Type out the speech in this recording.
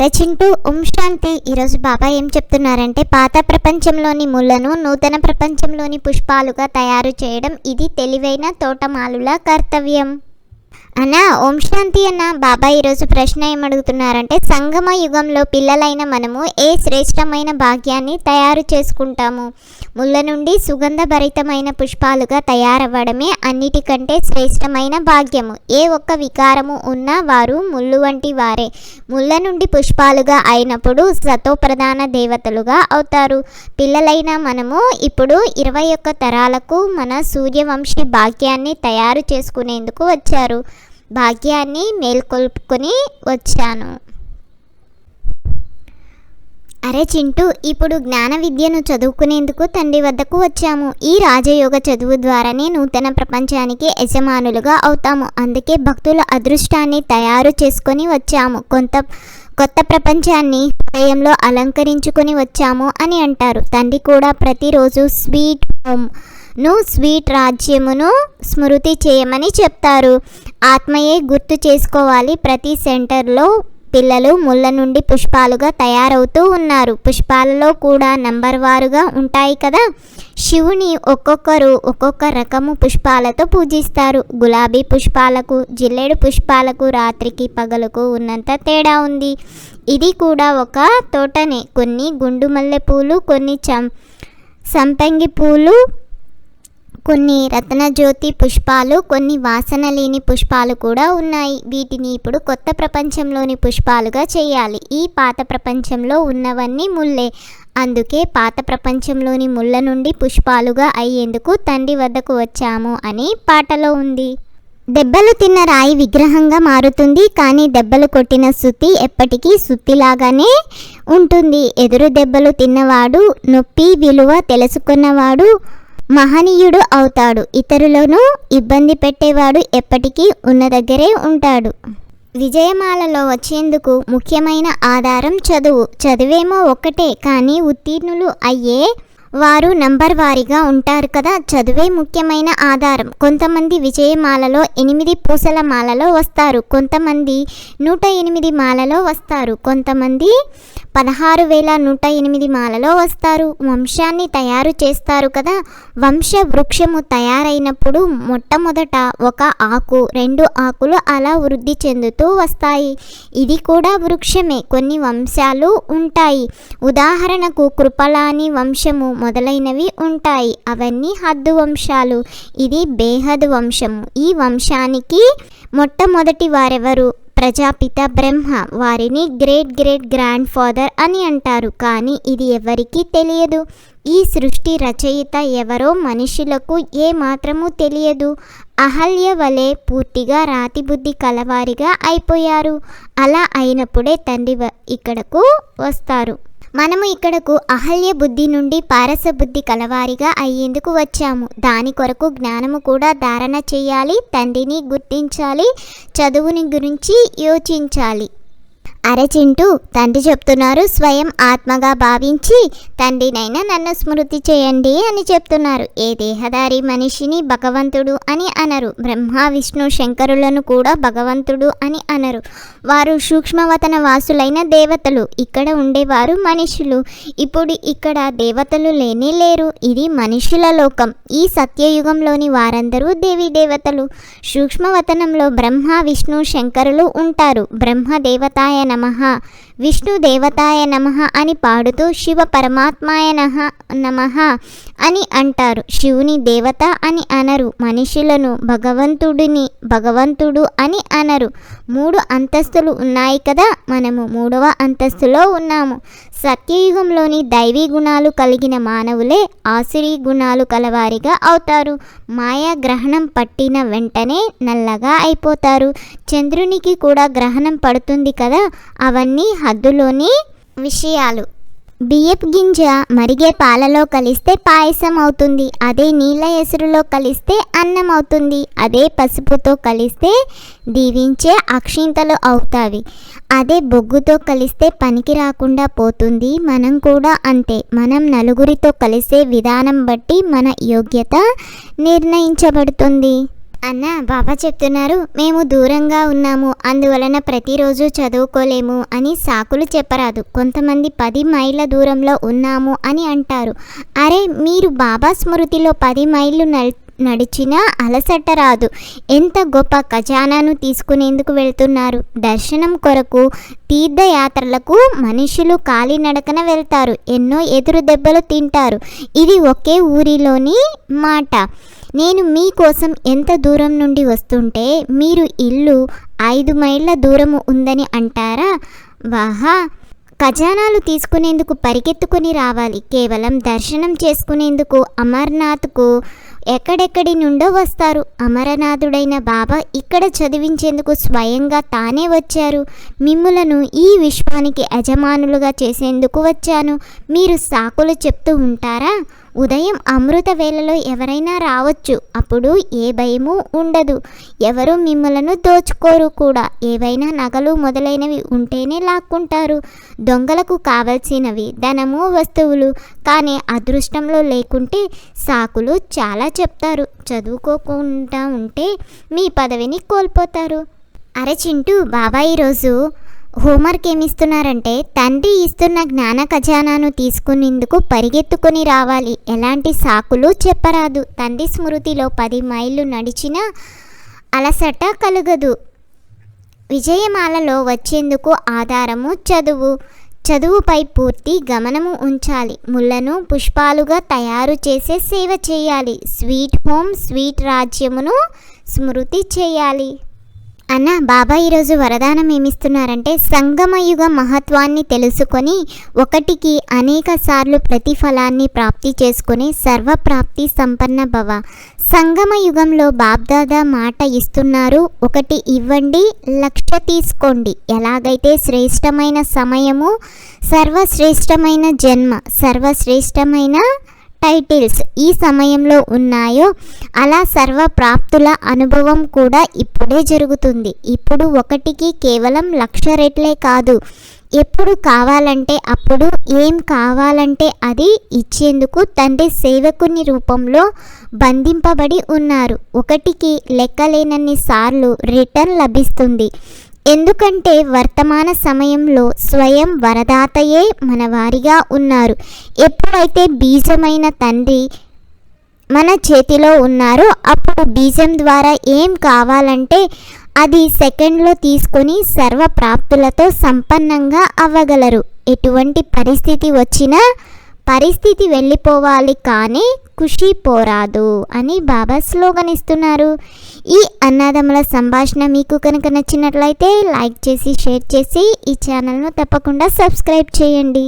అరచింటూ ఓం శాంతి ఈరోజు బాబా ఏం చెప్తున్నారంటే పాత ప్రపంచంలోని ముళ్ళను నూతన ప్రపంచంలోని పుష్పాలుగా తయారు చేయడం ఇది తెలివైన తోటమాలుల కర్తవ్యం. అన్న ఓం శాంతి అన్న. బాబా ఈరోజు ప్రశ్న ఏమడుగుతున్నారంటే సంగమ యుగంలో పిల్లలైన మనము ఏ శ్రేష్టమైన భాగ్యాన్ని తయారు చేసుకుంటాము? ముళ్ళ నుండి సుగంధభరితమైన పుష్పాలుగా తయారవ్వడమే అన్నిటికంటే శ్రేష్టమైన భాగ్యము. ఏ ఒక్క వికారము ఉన్నా వారు ముళ్ళు వంటి వారే. ముళ్ళ నుండి పుష్పాలుగా అయినప్పుడు సతోప్రధాన దేవతలుగా అవుతారు. పిల్లలైన మనము ఇప్పుడు ఇరవై ఒక్క తరాలకు మన సూర్యవంశీ భాగ్యాన్ని తయారు చేసుకునేందుకు వచ్చారు. భాగ్యాన్ని మేల్కొల్పుకొని వచ్చాను. అరే చింటూ ఇప్పుడు జ్ఞాన విద్యను చదువుకునేందుకు తండ్రి వద్దకు వచ్చాము. ఈ రాజయోగ చదువు ద్వారానే నూతన ప్రపంచానికి యజమానులుగా అవుతాము. అందుకే భక్తుల అదృష్టాన్ని తయారు చేసుకొని వచ్చాము. కొంత కొత్త ప్రపంచాన్ని హృదయంలో అలంకరించుకొని వచ్చాము అని అంటారు. తండ్రి కూడా ప్రతిరోజు స్వీట్ హోమ్ ను స్వీట్ రాజ్యమును స్మృతి చేయమని చెప్తారు. ఆత్మయే గుర్తు చేసుకోవాలి. ప్రతి సెంటర్లో పిల్లలు ముళ్ళ నుండి పుష్పాలుగా తయారవుతూ ఉన్నారు. పుష్పాలలో కూడా నంబర్ వారుగా ఉంటాయి కదా? శివుని ఒక్కొక్కరు ఒక్కొక్క రకము పుష్పాలతో పూజిస్తారు. గులాబీ పుష్పాలకు జిల్లేడు పుష్పాలకు రాత్రికి పగలకు ఉన్నంత తేడా ఉంది. ఇది కూడా ఒక తోటనే. కొన్ని గుండు మల్లె పూలు కొన్ని చం సంపంగి పూలు కొన్ని రత్నజ్యోతి పుష్పాలు కొన్ని వాసన లేని పుష్పాలు కూడా ఉన్నాయి. వీటిని ఇప్పుడు కొత్త ప్రపంచంలోని పుష్పాలుగా చేయాలి. ఈ పాత ప్రపంచంలో ఉన్నవన్నీ ముల్లే. అందుకే పాత ప్రపంచంలోని ముళ్ళ నుండి పుష్పాలుగా అయ్యేందుకు తండ్రి వద్దకు వచ్చాము అని పాటలో ఉంది. దెబ్బలు తిన్న రాయి విగ్రహంగా మారుతుంది కానీ దెబ్బలు కొట్టిన సుత్తి ఎప్పటికీ సుత్తిలాగానే ఉంటుంది. ఎదురు దెబ్బలు తిన్నవాడు నొప్పి విలువ తెలుసుకున్నవాడు మహనీయుడు అవుతాడు. ఇతరులను ఇబ్బంది పెట్టేవాడు ఎప్పటికీ ఉన్న దగ్గరే ఉంటాడు. విజయమాలలో వచ్చేందుకు ముఖ్యమైన ఆధారం చదువు. చదివేమో ఒక్కటే కానీ ఉత్తీర్ణులు అయ్యే వారు నంబర్ వారీగా ఉంటారు కదా చదువే ముఖ్యమైన ఆధారం. కొంతమంది విజయమాలలో ఎనిమిది పూసల మాలలో వస్తారు. కొంతమంది నూట ఎనిమిది మాలలో వస్తారు. కొంతమంది పదహారు వేల నూట ఎనిమిది మాలలో వస్తారు. వంశాన్ని తయారు చేస్తారు కదా. వంశ వృక్షము తయారైనప్పుడు మొట్టమొదట ఒక ఆకు రెండు ఆకులు అలా వృద్ధి చెందుతూ వస్తాయి. ఇది కూడా వృక్షమే. కొన్ని వంశాలు ఉంటాయి. ఉదాహరణకు కృపలాని వంశము మొదలైనవి ఉంటాయి. అవన్నీ హద్దు వంశాలు. ఇది బేహద్ వంశము. ఈ వంశానికి మొట్టమొదటి వారెవరు? ప్రజాపిత బ్రహ్మ. వారిని గ్రేట్ గ్రేట్ గ్రాండ్ ఫాదర్ అని అంటారు. కానీ ఇది ఎవరికీ తెలియదు. ఈ సృష్టి రచయిత ఎవరో మనుషులకు ఏ మాత్రము తెలియదు. అహల్య వలె పూర్తిగా రాతి బుద్ధి కలవారిగా అయిపోయారు. అలా అయినప్పుడే తండ్రి ఇక్కడకు వస్తారు. మనము ఇక్కడకు అహల్య బుద్ధి నుండి పారస బుద్ధి కలవారిగా అయ్యేందుకు వచ్చాము. దాని కొరకు జ్ఞానము కూడా ధారణ చేయాలి తండ్రిని గుర్తించాలి చదువుని గురించి యోచించాలి. అరచింటూ తండ్రి చెప్తున్నారు స్వయం ఆత్మగా భావించి తండ్రినైనా నన్ను స్మృతి చేయండి అని చెప్తున్నారు. ఏ దేహదారి మనిషిని భగవంతుడు అని అనరు బ్రహ్మ విష్ణు శంకరులను కూడా భగవంతుడు అని అనరు. వారు సూక్ష్మవతన వాసులైన దేవతలు ఇక్కడ ఉండేవారు మనుషులు. ఇప్పుడు ఇక్కడ దేవతలు లేనే లేరు ఇది మనుషుల లోకం. ఈ సత్యయుగంలోని వారందరూ దేవి దేవతలు. సూక్ష్మవతనంలో బ్రహ్మ విష్ణు శంకరులు ఉంటారు. బ్రహ్మ దేవతాయన నమ. విష్ణు దేవతాయ నమ అని పాడుతూ శివ పరమాత్మాయ నహ నమ అని అంటారు. శివుని దేవత అని అనరు. మనుషులను భగవంతుడిని భగవంతుడు అని అనరు. మూడు అంతస్తులు ఉన్నాయి కదా? మనము మూడవ అంతస్తులో ఉన్నాము. సత్యయుగంలోని దైవీ గుణాలు కలిగిన మానవులే ఆసురీ గుణాలు కలవారిగా అవుతారు. మాయా గ్రహణం పట్టిన వెంటనే నల్లగా అయిపోతారు. చంద్రునికి కూడా గ్రహణం పడుతుంది కదా? అవన్నీ హద్దులోని విషయాలు. బియ్యపు గింజ మరిగే పాలలో కలిస్తే పాయసం అవుతుంది. అదే నీళ్ళ ఎసురులో కలిస్తే అన్నం అవుతుంది. అదే పసుపుతో కలిస్తే దీవించే అక్షింతలు అవుతావి అదే బొగ్గుతో కలిస్తే పనికి రాకుండా పోతుంది. మనం కూడా అంతే. మనం నలుగురితో కలిసే విధానం బట్టి మన యోగ్యత నిర్ణయించబడుతుంది. అన్న బాబా చెప్తున్నారు మేము దూరంగా ఉన్నాము అందువలన ప్రతిరోజు చదువుకోలేము అని సాకులు చెప్పరాదు. కొంతమంది పది మైళ్ళ దూరంలో ఉన్నాము అని అంటారు. అరే మీరు బాబా స్మృతిలో పది మైళ్ళు నడిచినా అలసట రాదు. ఎంత గొప్ప ఖజానాను తీసుకునేందుకు వెళ్తున్నారు. దర్శనం కొరకు తీర్థయాత్రలకు మనుషులు కాలినడకన వెళ్తారు. ఎన్నో ఎదురు దెబ్బలు తింటారు. ఇది ఒకే ఊరిలోని మాట. నేను మీకోసం ఎంత దూరం నుండి వస్తుంటే మీరు ఇల్లు ఐదు మైళ్ళ దూరము ఉందని అంటారా? వాహా! ఖజానాలు తీసుకునేందుకు పరిగెత్తుకొని రావాలి. కేవలం దర్శనం చేసుకునేందుకు అమర్నాథ్కు ఎక్కడెక్కడి నుండో వస్తారు. అమరనాథుడైన బాబా ఇక్కడ చదివించేందుకు స్వయంగా తానే వచ్చారు. మిమ్ములను ఈ విశ్వానికి యజమానులుగా చేసేందుకు వచ్చాను. మీరు సాకులు చెప్తూ ఉంటారా? ఉదయం అమృత వేళలో ఎవరైనా రావచ్చు అప్పుడు ఏ భయము ఉండదు. ఎవరు మిమ్మలను దోచుకోరు కూడా. ఏవైనా నగలు మొదలైనవి ఉంటేనే లాక్కుంటారు. దొంగలకు కావలసినవి ధనము వస్తువులు. కానీ అదృష్టంలో లేకుంటే సాకులు చాలా చెప్తారు. చదువుకోకుండా ఉంటే మీ పదవిని కోల్పోతారు. అరే చింటూ బాబా ఈరోజు హోంవర్క్ ఏమిస్తున్నారంటే తండ్రి ఇస్తున్న జ్ఞాన ఖజానాను తీసుకునేందుకు పరిగెత్తుకొని రావాలి. ఎలాంటి సాకులు చెప్పరాదు. తండ్రి స్మృతిలో పది మైళ్ళు నడిచినా అలసట కలగదు. విజయమాలలో వచ్చేందుకు ఆధారము చదువు. చదువుపై పూర్తి గమనము ఉంచాలి. ముళ్ళను పుష్పాలుగా తయారు చేసే సేవ చేయాలి. స్వీట్ హోమ్ స్వీట్ రాజ్యమును స్మృతి చేయాలి. అన్న బాబా ఈరోజు వరదానం ఏమిస్తున్నారంటే సంగమయుగ మహత్వాన్ని తెలుసుకొని ఒకటికి అనేక సార్లు ప్రతిఫలాన్ని ప్రాప్తి చేసుకొని సర్వప్రాప్తి సంపన్న భవ. సంగమ యుగంలో బాబ్దాదా మాట ఇస్తున్నారు ఒకటి ఇవ్వండి లక్ష తీసుకోండి. ఎలాగైతే శ్రేష్టమైన సమయము సర్వశ్రేష్టమైన జన్మ సర్వశ్రేష్టమైన టైటిల్స్ ఈ సమయంలో ఉన్నాయో అలా సర్వప్రాప్తుల అనుభవం కూడా ఇప్పుడే జరుగుతుంది. ఇప్పుడు ఒకటికి కేవలం లక్ష రెట్లే కాదు. ఎప్పుడు కావాలంటే అప్పుడు ఏం కావాలంటే అది ఇచ్చేందుకు తండ్రి సేవకుని రూపంలో బంధింపబడి ఉన్నారు. ఒకటికి లెక్కలేనన్ని సార్లు రిటర్న్ లభిస్తుంది. ఎందుకంటే వర్తమాన సమయంలో స్వయం వరదాతయే మన వారిగా ఉన్నారు. ఎప్పుడైతే బీజమైన తండ్రి మన చేతిలో ఉన్నారో అప్పుడు బీజం ద్వారా ఏం కావాలంటే అది సెకండ్లో తీసుకొని సర్వప్రాప్తులతో సంపన్నంగా అవ్వగలరు. ఎటువంటి పరిస్థితి వచ్చినా పరిస్థితి వెళ్ళిపోవాలి కానీ ఖుషి పోరాదు అని బాబా స్లోగన్ ఇస్తున్నారు. ఈ అన్నదమ్ముల సంభాషణ మీకు కనుక నచ్చినట్లయితే లైక్ చేసి షేర్ చేసి ఈ ఛానల్ను తప్పకుండా సబ్స్క్రైబ్ చేయండి.